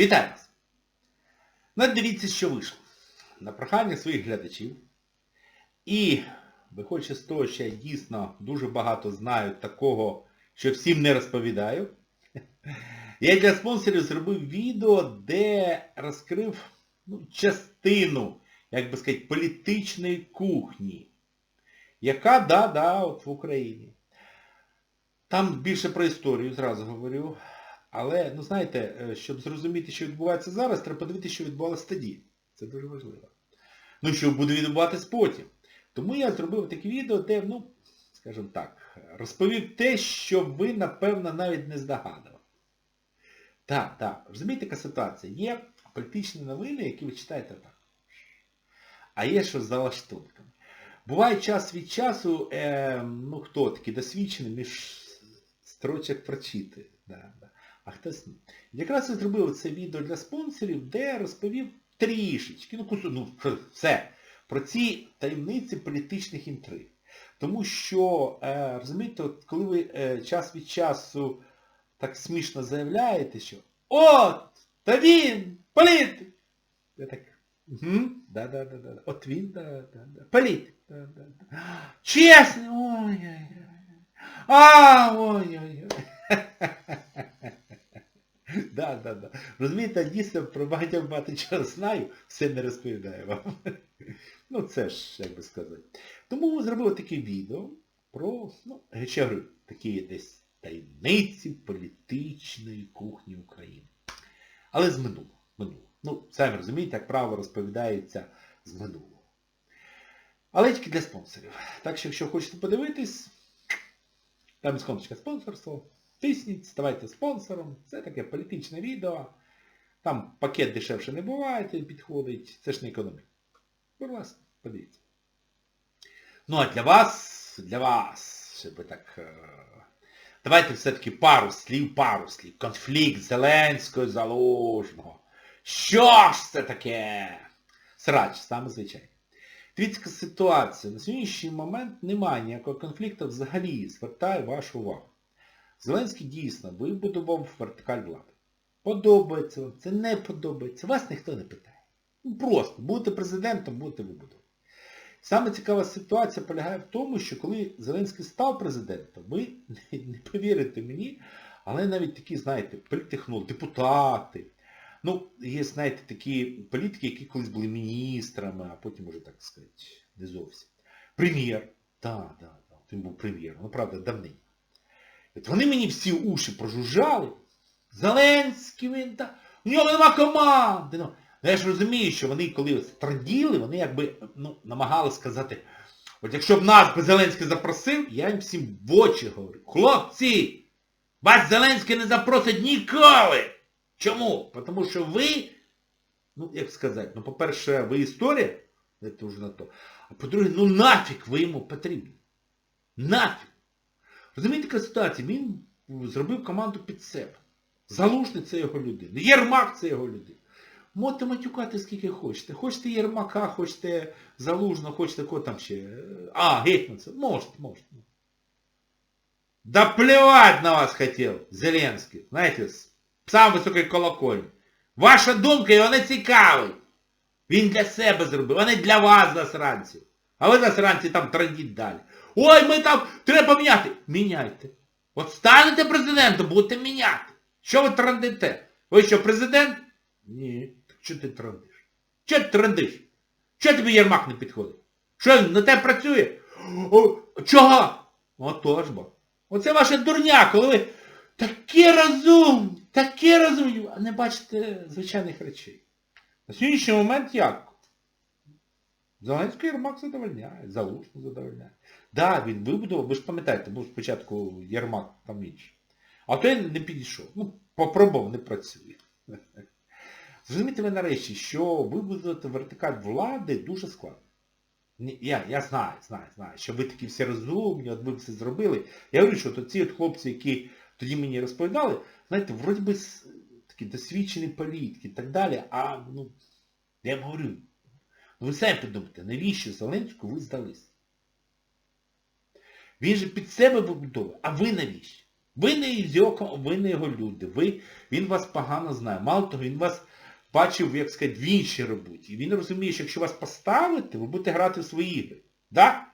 Вітаю вас! Ну, дивіться, що вийшло. На прохання своїх глядачів. І виходячи з того, що я дійсно дуже багато знаю такого, що всім не розповідаю. Я для спонсорів зробив відео, де розкрив ну, частину, як би сказати, політичної кухні, яка, да, да, от в Україні. Там більше про історію, зразу говорю. Але, ну знаєте, е, щоб зрозуміти, що відбувається зараз, треба подивитися, що відбувалося тоді. Це дуже важливо. Ну, що буде відбуватись потім. Тому я зробив таке відео, де, ну, скажімо так, розповів те, що ви, напевно, навіть не здогадували. Так, так, розумієте, яка ситуація? Є політичні новини, які ви читаєте так. А є що за лаштунками. Буває час від часу, е, ну хто такий досвідчений, між строчок прочити. Да, да. А хтось ні. Якраз я зробив це відео для спонсорів, де розповів трішечки, ну кусу, ну все, про ці таємниці політичних інтриг. Тому що, е, розумієте, от коли ви е, час від часу так смішно заявляєте, що от, та він, політик. Я так, угу, да, да, да, да. От він, да, да, да. Політик, да, да, да. Чесний, ой-ой-ой. А, ой-ой-ой. Да, да, да. Розумієте, дійсно про багатьох багато чого знаю, все не розповідаю вам. Ну це ж, як би сказати. Тому зробили таке відео про, ну, ще говорю, такі десь таємниці політичної кухні України. Але з минулого. минулого. Ну, самі розумієте, як право розповідається з минулого. Але тільки для спонсорів. Так що, якщо хочете подивитись, там іконочка спонсорство. Тисніть, ставайте спонсором. Це таке політичне відео. Там пакет дешевше не буває, підходить. Це ж не економія. Будь ласка, подивіться. Ну а для вас, для вас, щоб так... е, Давайте все-таки пару слів, пару слів. Конфлікт Зеленського і Залужного. Що ж це таке? Срач, саме звичайно. Дивіться, яка ситуація. На сьогоднішній момент немає ніякого конфлікту взагалі. Звертаю вашу увагу. Зеленський дійсно вибудував вертикаль влади. Подобається вам, це не подобається. Вас ніхто не питає. Ну просто, будете президентом, будете вибудувати. Саме цікава ситуація полягає в тому, що коли Зеленський став президентом, ви не повірите мені, але навіть такі, знаєте, політехнологи, депутати. Ну, є, знаєте, такі політики, які колись були міністрами, а потім, уже, так сказати, не зовсім. Прем'єр. Так, так, так. Він був прем'єром. Ну, правда, давний. От вони мені всі уші прожужжали. Зеленський він та... У нього нема команди. Ну, я ж розумію, що вони, коли страділи, вони якби ну, намагались сказати, от якщо б нас би Зеленський запросив, я їм всім в очі говорю. Хлопці, вас Зеленський не запросить ніколи. Чому? Тому що ви, ну як сказати, ну по-перше, ви історія, це вже на то. А по-друге, ну нафіг ви йому потрібні. Нафіг. Розумієте, яка ситуація? Він зробив команду під себе. Залужний це його людина. Єрмак це його людина. Можете матюкати скільки хочете. Хочете Єрмака, хочете Залужного, хочете кого там ще. А, Гетьманця. Можете, можете. Да плевать на вас хотів Зеленський. Знаєте, сам високий колокольний. Ваша думка його не цікавить. Він для себе зробив, а не для вас, засранців. А ви, засранці, там трандіть далі. Ой, ми там, треба міняти. Міняйте. От станете президентом, будете міняти. Що ви трандите? Ви що, президент? Ні. Так що ти трандиш? Що ти трандиш? Що тобі Єрмак не підходить? Що він на тебе працює? О, чого? Отож бо. Оце ваша дурня, коли ви такі розумні, такі розумні, а не бачите звичайних речей. На сьогоднішній момент як? Зеленський Єрмак задовольняє, Залужний задовольняє. Да, він вибудував, ви ж пам'ятаєте, був спочатку Єрмак там інший. А той не підійшов. Ну, попробував, не працює. Зрозумієте ви нарешті, що вибудувати вертикаль влади дуже складно. Я я знаю, знаю, знаю, що ви такі всі розумні, от ви все зробили. Я говорю, що ці от хлопці, які тоді мені розповідали, знаєте, вроді би такі досвідчені політики і так далі, а ну, я вам говорю, ну ви самі подумайте, навіщо Зеленську ви здались? Він же під себе вибудовує, а ви навіщо? Ви не, його, ви не його люди, ви, він вас погано знає. Мало того, він вас бачив, як сказати, в іншій роботі. І він розуміє, що якщо вас поставити, ви будете грати в свої ігри. Да?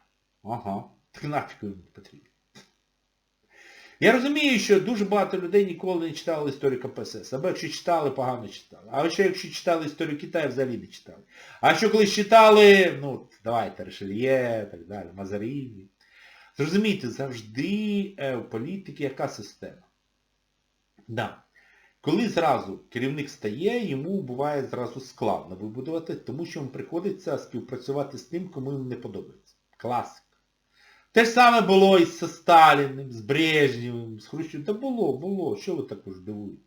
Ага. Так нафіг він потрібен. Я розумію, що дуже багато людей ніколи не читали історію КПСС. Або якщо читали, погано читали. А ще якщо читали історію Китаю, взагалі не читали. А що колись читали, ну, давайте, Решельє, так далі, Мазаріні. Зрозумійте, завжди е, в політики яка система? Да. Коли зразу керівник стає, йому буває зразу складно вибудувати, тому що йому приходиться співпрацювати з тим, кому їм не подобається. Класика. Те ж саме було і з Сталіним, з Брежнєвим, з Хрущем. Та було, було. Що ви також дивуєте?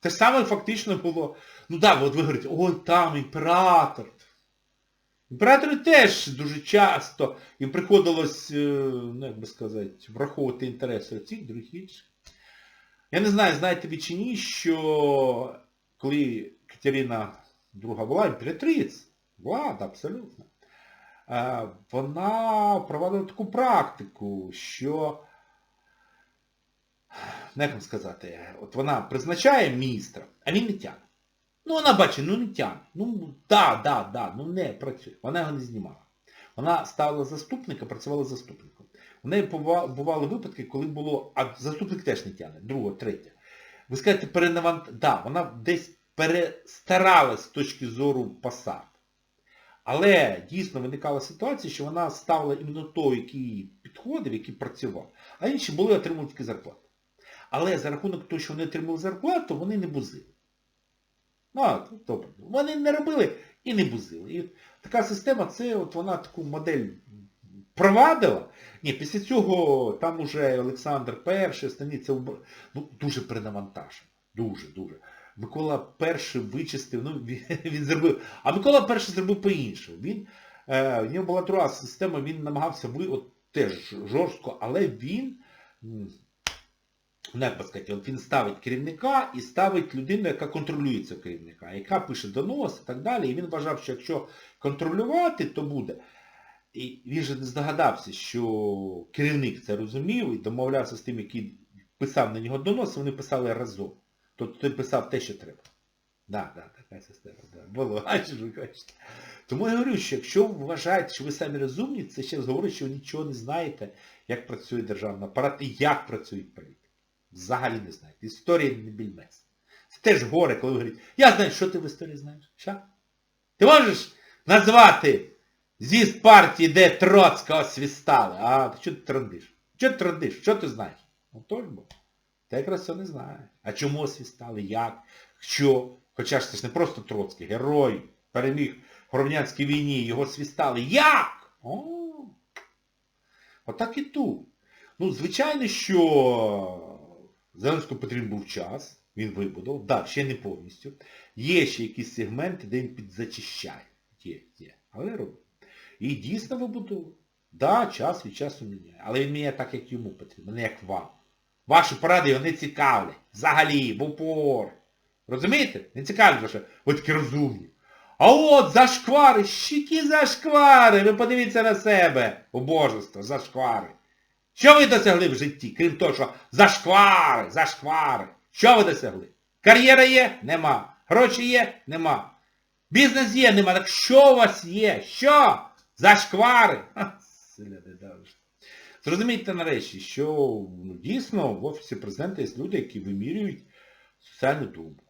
Те ж саме фактично було. Ну так, от ви говорите, ой, там імператор. Імператори теж дуже часто, їм приходилось, е, ну як би сказати, враховувати інтереси цих, других інших. Я не знаю, знаєте ви чи ні, що коли Катерина II була імператриця, влада абсолютно, е, вона проводила таку практику, що, ну, як вам сказати, от вона призначає міністра, а він не тягне. Ну вона бачить, ну не тягне. Ну да, да, да, ну не працює. Вона його не знімала. Вона ставила заступника, працювала заступником. У неї бували випадки, коли було, а заступник теж не тягне, друга, третя. Ви скажете, перенавант... Да, вона десь перестаралась з точки зору посад. Але дійсно виникала ситуація, що вона ставила іменно той, який підходив, який працював, а інші були отримували тільки зарплату. Але за рахунок того, що вони отримали зарплату, вони не бузили. А, добре. Вони не робили і не бузили. І така система, це от вона таку модель провадила. Ні, після цього там уже Олександр І, убр- ну, дуже перенавантажено. Дуже, дуже. Микола І вичистив, ну він, він зробив. А Микола І зробив по-іншому. Він, е, в нього була друга система, він намагався ви, от теж жорстко, але він, як от він ставить керівника і ставить людину, яка контролює цього керівника, яка пише донос і так далі. І він вважав, що якщо контролювати, то буде. І він же не здогадався, що керівник це розумів і домовлявся з тим, який писав на нього донос, вони писали разом. Тобто той писав те, що треба. Да, да, така система. Да. Було, а ви кажете. Тому я говорю, що якщо ви вважаєте, що ви самі розумні, це ще говорить, що ви нічого не знаєте, як працює державний апарат і як працюють політики. Взагалі не знаєте. Історія не більмес. Це теж горе, коли ви говорите, я знаю, що ти в історії знаєш. Що? Ти можеш назвати з'їзд партії, де Троцького свістали? А що ти трандиш? Що ти трандиш? Що ти знаєш? Ну то ж бо. Ти якраз це не знаєш. А чому свістали? Як? Що? Хоча ж це ж не просто Троцький, герой, переміг в Громадянській війні, його свістали. Як? О! Отак і тут. Ну, звичайно, що Зеленському потрібен був час, він вибудував, так, ще не повністю. Є ще якісь сегменти, де він підзачищає. Є, є. Але робить. І дійсно вибудовує. Да, час від часу міняє. Але він міняє так, як йому потрібно, не як вам. Ваші поради його не цікавлять. Взагалі, в упор. Розумієте? Не цікавлять ваші, ви такі розумні. А от зашквари, щіки зашквари, ви подивіться на себе. Убожество, зашквари. Що ви досягли в житті, крім того, що зашквари, зашквари. Що ви досягли? Кар'єра є? Нема. Гроші є? Нема. Бізнес є? Нема. Так що у вас є? Що? Зашквари. Зрозумійте нарешті, що ну, дійсно в Офісі президента є люди, які вимірюють соціальну думку.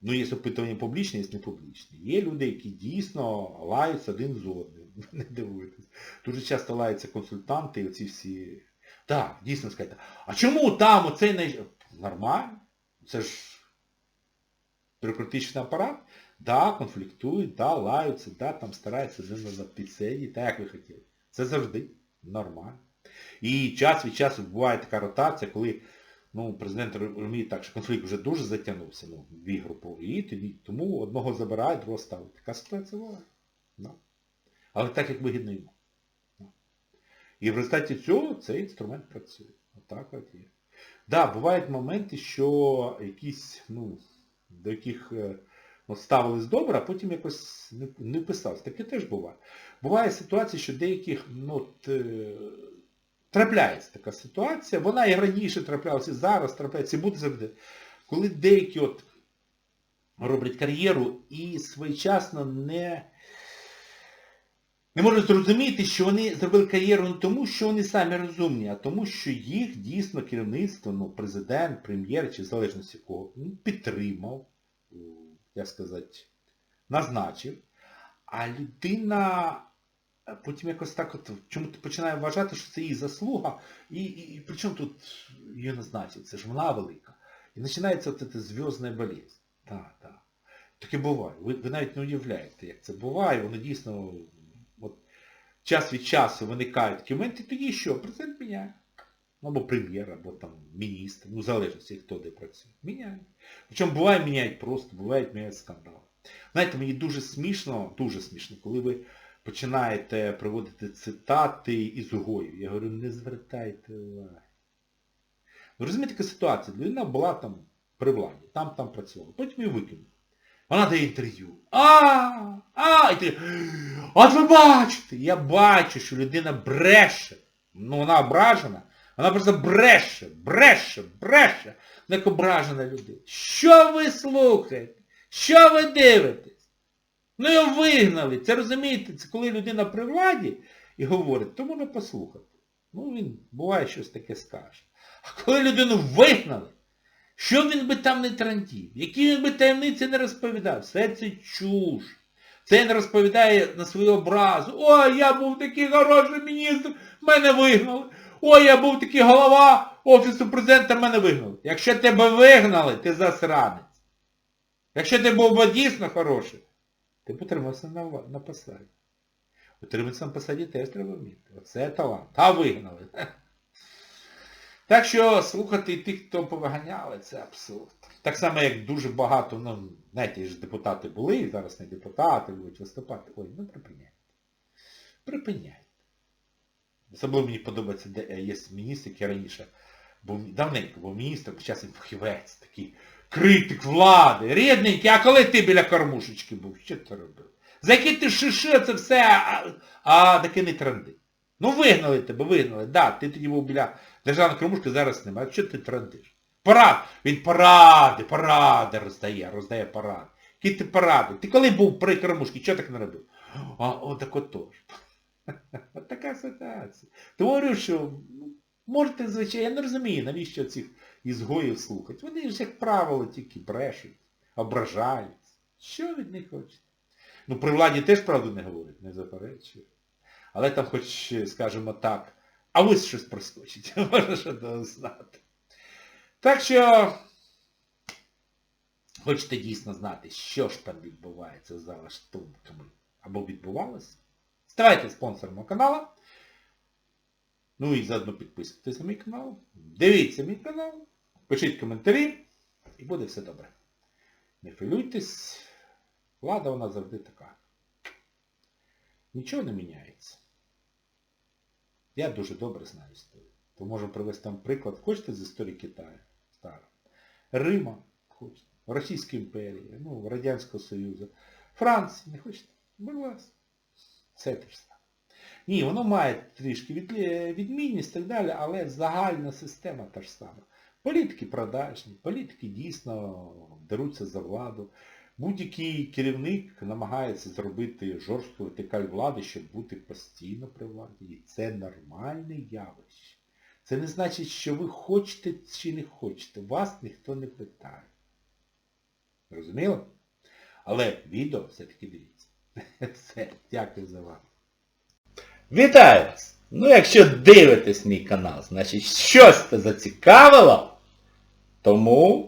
Ну, є опитування публічне, є не публічне. Є люди, які дійсно лаються один з одним. Не дивуйтесь. Дуже часто лаються консультанти і оці всі. Так, дійсно скажете, а чому там оцей не... Нормально. Це ж бюрократичний апарат. Да, конфліктують, да, лаються, да, там стараються на підседі, так як ви хотіли. Це завжди нормально. І час від часу буває така ротація, коли ну, президент розуміє так, що конфлікт вже дуже затягнувся ну, в ігру, і тоді, тому одного забирають, другого ставить. Така ситуація буває. Ну. Але так, як вигідно йому. І в результаті цього цей інструмент працює. Отак от є. Так, да, бувають моменти, що якісь, ну, до яких е, ну, ставились добре, а потім якось не, не писалось. Таке теж буває. Буває ситуація, що деяких, ну, от, е, трапляється така ситуація, вона і раніше траплялася, і зараз трапляється, і буде завжди. Коли деякі от роблять кар'єру і своєчасно не, не можуть зрозуміти, що вони зробили кар'єру не тому, що вони самі розумні, а тому, що їх дійсно керівництво, ну, президент, прем'єр чи в залежності кого, ну, підтримав, е, як сказати, назначив. А людина е, потім якось так от чому починає вважати, що це її заслуга, і, і, і при чому тут її назначить? Це ж вона велика. І починається от ця зв'язна болезнь. Так, так. Таке буває. Ви, ви навіть не уявляєте, як це буває, воно дійсно час від часу виникають моменти, тоді що? Президент міняє. Ну, або прем'єр, або там міністр, ну, залежності, хто де працює. Міняє. Причому буває міняють просто, буває міняють скандал. Знаєте, мені дуже смішно, дуже смішно, коли ви починаєте проводити цитати із Гою. Я говорю, не звертайте уваги. Ви розумієте, така ситуація? Людина була там при владі, там там працювала. Потім її викинули. Вона дає інтерв'ю. А, а, і ти, от ви бачите, я бачу, що людина бреше. Ну вона ображена. Вона просто бреше, бреше, бреше. Вона як ображена людина. Що ви слухаєте? Що ви дивитесь? Ну його вигнали. Це розумієте, це коли людина при владі і говорить, то можна послухати. Ну він буває щось таке скаже. А коли людину вигнали, що він би там не трандів, які він би таємниці не розповідав, все це чуж. Це він розповідає на свою образу. Ой, я був такий хороший міністр, мене вигнали. Ой, я був такий голова Офісу президента, мене вигнали. Якщо тебе вигнали, ти засранець. Якщо ти був би дійсно хороший, ти б утримався на, на посаді. Утриматися на посаді теж треба вміти. Оце талант. А вигнали. Так що слухати тих, хто повиганяли, це абсурд. Так само, як дуже багато, ну, знаєте, ж депутати були, зараз не депутати будуть виступати. Ой, ну припиняйте. Припиняйте. Особливо мені подобається, де е, є міністр, який раніше був давненько був міністром, зараз він фахівець, такий критик влади, рідненький, а коли ти біля кормушечки був, що ти робив? За які ти шиши, це все, а, а таки не тренди. Ну вигнали тебе, вигнали. Да, ти тоді був біля державної кормушки, зараз немає. Що ти трендиш? Парад! Він паради, паради роздає, роздає паради. Які ти паради? Ти коли був при кормушці, чого так не робив? А отак отож. От така ситуація. Тому говорю, що ну, можете, звичайно, я не розумію, навіщо цих ізгоїв слухати. Вони ж, як правило, тільки брешуть, ображаються. Що від них хочете? Ну, при владі теж правду не говорять, не заперечую. Але там хоч, скажімо так, а ось щось проскочить, можна знати. Так що, хочете дійсно знати, що ж там відбувається за лаштунками, або відбувалося, ставайте спонсором каналу. Ну і заодно підписуйтесь на мій канал. Дивіться мій канал, пишіть коментарі і буде все добре. Не хвилюйтесь, влада вона завжди така. Нічого не міняється. Я дуже добре знаю історію. То можу привести вам приклад. Хочете з історії Китаю? Старо. Рима, хочете. Російської імперії, ну, Радянського Союзу. Франції, не хочете? Будь ласка. Це те ж саме. Ні, воно має трішки від, відмінність і так далі, але загальна система та ж сама. Політики продажні, політики дійсно деруться за владу. Будь-який керівник намагається зробити жорстку вертикаль влади, щоб бути постійно при владі. І це нормальне явище. Це не значить, що ви хочете чи не хочете. Вас ніхто не питає. Розуміло? Але відео все-таки дивіться. Все, дякую за увагу. Вітаю вас! Ну якщо дивитесь мій канал, значить щось це зацікавило, тому